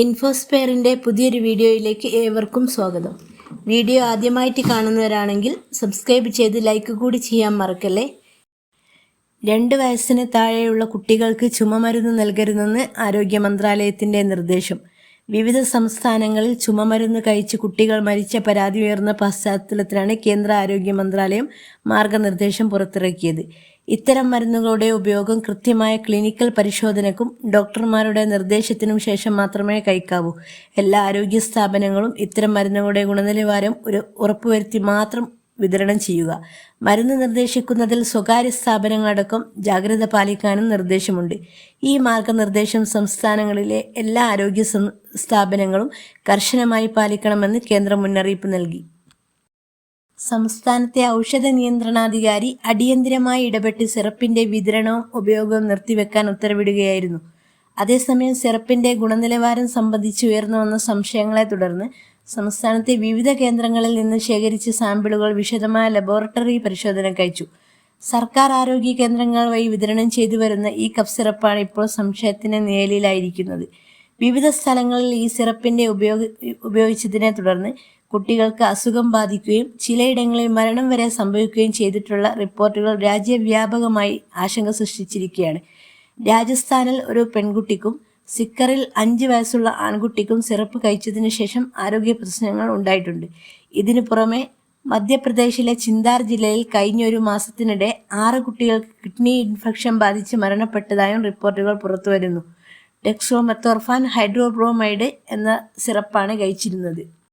ഇൻഫോസ്പെയറിന്റെ പുതിയൊരു വീഡിയോയിലേക്ക് ഏവർക്കും സ്വാഗതം. വീഡിയോ ആദ്യമായിട്ട് കാണുന്നവരാണെങ്കിൽ സബ്സ്ക്രൈബ് ചെയ്ത് ലൈക്ക് കൂടി ചെയ്യാൻ മറക്കല്ലേ? രണ്ട് വയസ്സിന് താഴെയുള്ള കുട്ടികൾക്ക് ചുമമരുന്ന് നൽകരുതെന്ന് ആരോഗ്യ മന്ത്രാലയത്തിന്റെ നിർദ്ദേശം. വിവിധ സംസ്ഥാനങ്ങളിൽ ചുമമരുന്ന് കഴിച്ച് കുട്ടികൾ മരിച്ച പരാതി ഉയർന്ന പശ്ചാത്തലത്തിലാണ് കേന്ദ്ര ആരോഗ്യ മന്ത്രാലയം മാർഗനിർദ്ദേശം പുറത്തിറക്കിയത്. ഇത്തരം മരുന്നുകളുടെ ഉപയോഗം കൃത്യമായ ക്ലിനിക്കൽ പരിശോധനയ്ക്കും ഡോക്ടർമാരുടെ നിർദ്ദേശത്തിനും ശേഷം മാത്രമേ കഴിക്കാവൂ. എല്ലാ ആരോഗ്യ സ്ഥാപനങ്ങളും ഇത്തരം മരുന്നുകളുടെ ഗുണനിലവാരം ഒരു ഉറപ്പുവരുത്തി മാത്രം വിതരണം ചെയ്യുക. മരുന്ന് നിർദ്ദേശിക്കുന്നതിൽ സ്വകാര്യ സ്ഥാപനങ്ങളടക്കം ജാഗ്രത പാലിക്കാനും നിർദ്ദേശമുണ്ട്. ഈ മാർഗനിർദ്ദേശം സംസ്ഥാനങ്ങളിലെ എല്ലാ ആരോഗ്യ സ്ഥാപനങ്ങളും കർശനമായി പാലിക്കണമെന്ന് കേന്ദ്രം മുന്നറിയിപ്പ് നൽകി. സംസ്ഥാനത്തെ ഔഷധ നിയന്ത്രണാധികാരി അടിയന്തിരമായി ഇടപെട്ട് സിറപ്പിന്റെ വിതരണവും ഉപയോഗവും നിർത്തിവെക്കാൻ ഉത്തരവിടുകയായിരുന്നു. അതേസമയം സിറപ്പിന്റെ ഗുണനിലവാരം സംബന്ധിച്ച് ഉയർന്നു വന്ന സംശയങ്ങളെ തുടർന്ന് സംസ്ഥാനത്തെ വിവിധ കേന്ദ്രങ്ങളിൽ നിന്ന് ശേഖരിച്ച സാമ്പിളുകൾ വിശദമായ ലബോറട്ടറി പരിശോധനയ്ക്ക് കഴിച്ചു സർക്കാർ ആരോഗ്യ കേന്ദ്രങ്ങൾ വഴി വിതരണം ചെയ്തു വരുന്ന ഈ കഫ് സിറപ്പാണ് ഇപ്പോൾ സംശയത്തിന് നിഴലിലായിരിക്കുന്നത്. വിവിധ സ്ഥലങ്ങളിൽ ഈ സിറപ്പിന്റെ ഉപയോഗ ഉപയോഗിച്ചതിനെ തുടർന്ന് കുട്ടികൾക്ക് അസുഖം ബാധിക്കുകയും ചിലയിടങ്ങളിൽ മരണം വരെ സംഭവിക്കുകയും ചെയ്തിട്ടുള്ള റിപ്പോർട്ടുകൾ രാജ്യവ്യാപകമായി ആശങ്ക സൃഷ്ടിച്ചിരിക്കുകയാണ്. രാജസ്ഥാനിൽ ഒരു പെൺകുട്ടിക്കും സിക്കറിൽ അഞ്ച് വയസ്സുള്ള ആൺകുട്ടിക്കും സിറപ്പ് കഴിച്ചതിനു ശേഷം ആരോഗ്യ പ്രശ്നങ്ങൾ ഉണ്ടായിട്ടുണ്ട്. ഇതിനു പുറമെ മധ്യപ്രദേശിലെ ചിന്താർ ജില്ലയിൽ കഴിഞ്ഞ ഒരു മാസത്തിനിടെ ആറ് കുട്ടികൾക്ക് കിഡ്നി ഇൻഫെക്ഷൻ ബാധിച്ച് മരണപ്പെട്ടതായും റിപ്പോർട്ടുകൾ പുറത്തുവരുന്നു. ഡെക്സോമെത്തോർഫാൻ ഹൈഡ്രോബ്രോമൈഡ് എന്ന സിറപ്പാണ് കഴിച്ചിരുന്നത്.